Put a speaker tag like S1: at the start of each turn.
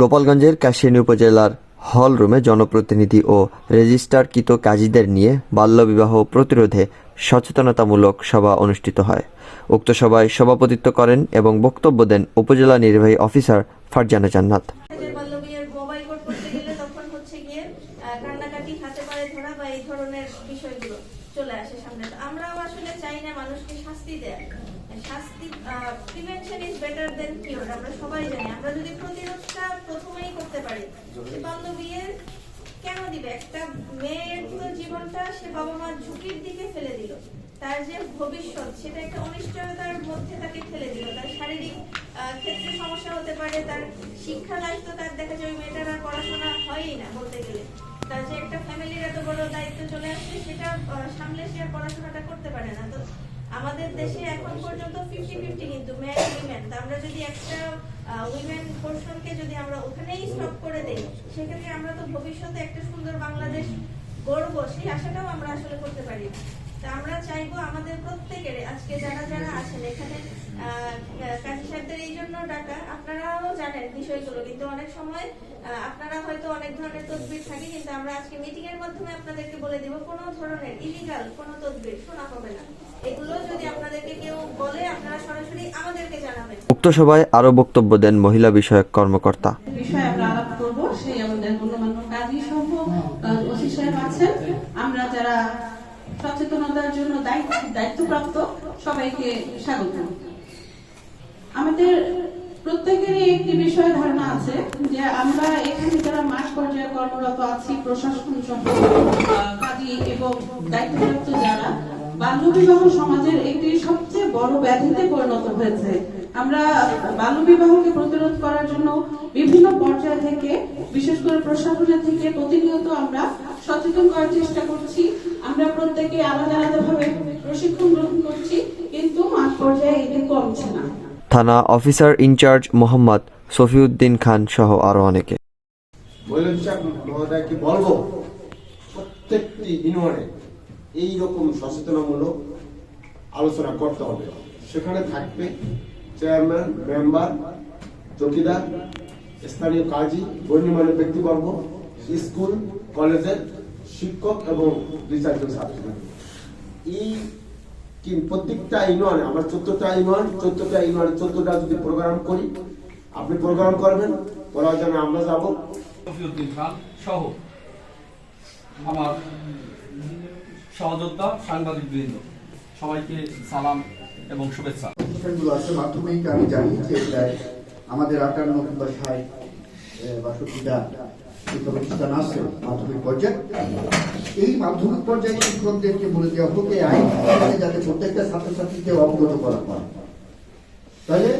S1: গোপালগঞ্জের কাশিয়ানী উপজেলার হল রুমে জনপ্রতিনিধি ও রেজিস্ট্রারকৃত কাজীদের নিয়ে বাল্যবিবাহ প্রতিরোধে সচেতনতামূলক সভা অনুষ্ঠিত হয়। উক্ত সভায় সভাপতিত্ব করেন এবং বক্তব্য দেন উপজেলা নির্বাহী অফিসার ফারজানা জান্নাত।
S2: আসলে চাই না মানুষকে শাস্তি দেয় শাস্তি prevention is better than cure আমরা সবাই জানি। আমরা যদি প্রতিরোধটা প্রথমেই করতে পারি বাল্যবিয়ের কেন দিবে? একটা মেয়ের তো জীবনটা সে বাবা মার ঝুঁকির দিকে ফেলে দিল। তার যে ভবিষ্যৎ সেটা একটা অনিশ্চয়তার মধ্যে তাকে ফেলে দিল। তার শারীরিক ক্ষেত্রে সমস্যা হতে পারে তার শিক্ষা দায়িত্ব তার দেখা যায় মেয়েটার আর পড়াশোনা হয়ই না বলতে গেলে। তার যে একটা ফ্যামিলির এত বড় দায়িত্ব চলে আসছে সেটা সামলে সে আর পড়াশোনাটা করতে পারে না। তো আমাদের দেশে এখন পর্যন্ত ফিফটি ফিফটি কিন্তু ম্যান উইমেন আমরা যদি একটা উইমেন পোর্শনকে যদি আমরা ওখানেই স্টপ করে দেই, সেক্ষেত্রে আমরা তো ভবিষ্যতে একটা সুন্দর বাংলাদেশ গড়বো, সেই আশাটাও আমরা আসলে করতে পারি। আমরা চাইব আমাদের প্রত্যেকের আজকে যারা যারা আছেন এখানে কাজী সাহেবদের এই জন্য ডাকা আপনারাও জানেন বিষয়গুলো কিন্তু অনেক সময় আপনারা হয়তো অনেক ধরনের তদবির থাকে কিন্তু আমরা আজকে মিটিং এর মাধ্যমে আপনাদেরকে বলে দেব কোনো ধরনের ইলিগাল কোনো তদবির শোনা হবে না। এগুলো যদি আপনাদেরকে কেউ বলে আপনারা সরাসরি আমাদেরকে জানাবেন।
S1: উক্ত সভায় আরও বক্তব্য দেন মহিলা বিষয়ক কর্মকর্তা।
S3: বিষয়ে আমরা আলাপ করব সেই আমাদের গণ্যমান্য কাজী সহ ওসি সাহেব আছেন। আমরা যারা সচেতনতার জন্য দায়িত্বপ্রাপ্ত সবাইকে স্বাগত। আমাদের প্রত্যেকেরই একটি বিষয় ধারণা আছে যে আমরা এখানে যারা মাস পর্যায়ে কর্মরত আছি, প্রশাসন সহ কাজী এবং দায়িত্বপ্রাপ্ত যারা বাল্যবিবাহ সমাজের একটি সবচেয়ে বড় ব্যাধিতে পরিণত হয়েছে। আমরা বাল্যবিবাহকে প্রতিরোধ করার জন্য বিভিন্ন পর্যায় থেকে বিশেষ করে প্রশাসনের থেকে প্রতিনিয়ত আমরা সচেতন করার চেষ্টা করছি। আমরা প্রত্যেকে আলাদা আলাদা ভাবে প্রশিক্ষণ গ্রহণ করছি কিন্তু মাঠ পর্যায়ে এটি কমছে না।
S1: থানা officer in charge Mohammad Safiuddin Khan সহ আরও অনেকে।
S4: বলব? প্রত্যেকটি ইউনিয়নে এইরকম সচেতনামূলক আলোচনা করতে হবে। সেখানে থাকবে চেয়ারম্যান মেম্বার চৌকিদার, স্থানীয় কাজী, গণ্যমান্য ব্যক্তিবর্গ, স্কুল, কলেজের শিক্ষক এবং চারজন ছাত্র এই কি প্রত্যেকটা ইউনিয়নে, আমরা চোদ্দটা ইউনিয়ন, চোদ্দটা ইউনিয়নে, চোদ্দটা যদি প্রোগ্রাম করি, আপনি প্রোগ্রাম করবেন করার জন্য আমরা যাব।
S5: সহ আমার সহযোদ্ধা সাংবাদিক বৃন্দ সবাইকে সালাম এবং শুভেচ্ছা।
S6: অনুষ্ঠানগুলো আছে, মাধ্যমিক আমি জানি যে প্রায় আমাদের আটান্ন কিংবা ষাট বাষট্টিটা প্রতিষ্ঠান আছে, মাধ্যমিক পর্যায়ে। এই মাধ্যমিক পর্যায়ে শিক্ষকদেরকে বলে দেওয়া হোক, এই আইন যাতে প্রত্যেকটা ছাত্রছাত্রীকে অবগত করা হয়। তাহলে